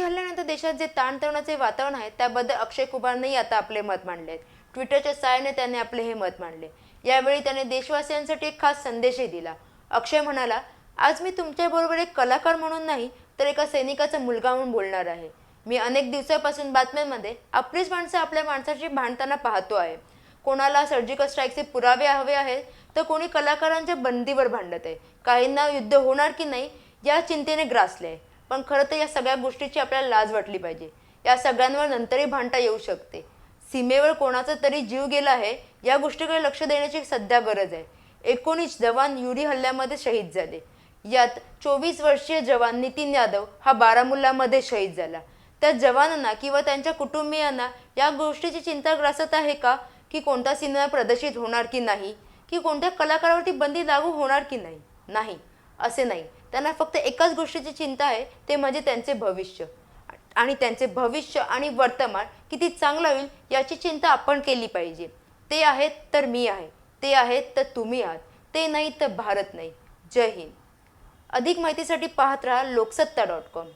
मोदी हल्ल्यानंतर देशात जे ताणतणाचे वातावरण आहे त्याबद्दल अक्षय कुमारनेही आता आपले मत मांडले आहेत. ट्विटरच्या सहाय्याने त्याने आपले हे मत मांडले. यावेळी त्याने देशवासियांसाठी एक खास संदेशही दिला. अक्षय म्हणाला आज मी तुमच्याबरोबर एक कलाकार म्हणून नाही तर एका सैनिकाचा मुलगा म्हणून बोलणार आहे. मी अनेक दिवसापासून बातम्यांमध्ये आपलीच माणसं आपल्या माणसाची भांडताना पाहतो आहे. कोणाला सर्जिकल स्ट्राईकचे पुरावे हवे आहेत तर कोणी कलाकारांच्या बंदीवर भांडत आहे. काहींना युद्ध होणार की नाही या चिंतेने ग्रासले आहे. पण खरं तर या सगळ्या गोष्टीची आपल्याला लाज वाटली पाहिजे. या सगळ्यांवर नंतरही भांडता येऊ शकते. सीमेवर कोणाचा तरी जीव गेला आहे या गोष्टीकडे लक्ष देण्याची सध्या गरज आहे. एकोणीस जवान युरी हल्ल्यामध्ये शहीद झाले. यात चोवीस वर्षीय जवान नितीन यादव हा बारामुल्लामध्ये शहीद झाला. त्या जवानांना किंवा त्यांच्या कुटुंबियांना या गोष्टीची चिंता ग्रासत आहे का? की कोणता सिनेमा प्रदर्शित होणार की नाही? की कोणत्या कलाकारावरती बंदी लागू होणार की नाही? नाही. असे नाही. त्यांना फक्त एकाच गोष्टीची चिंता आहे ते म्हणजे त्यांचे भविष्य. आणि त्यांचे भविष्य आणि वर्तमान किती चांगलं होईल याची चिंता आपण केली पाहिजे. ते आहेत तर मी आहे. ते आहेत तर तुम्ही आहात. ते नाही तर भारत नाही. जय हिंद. अधिक माहितीसाठी पाहत राहा लोकसत्ता डॉट कॉम.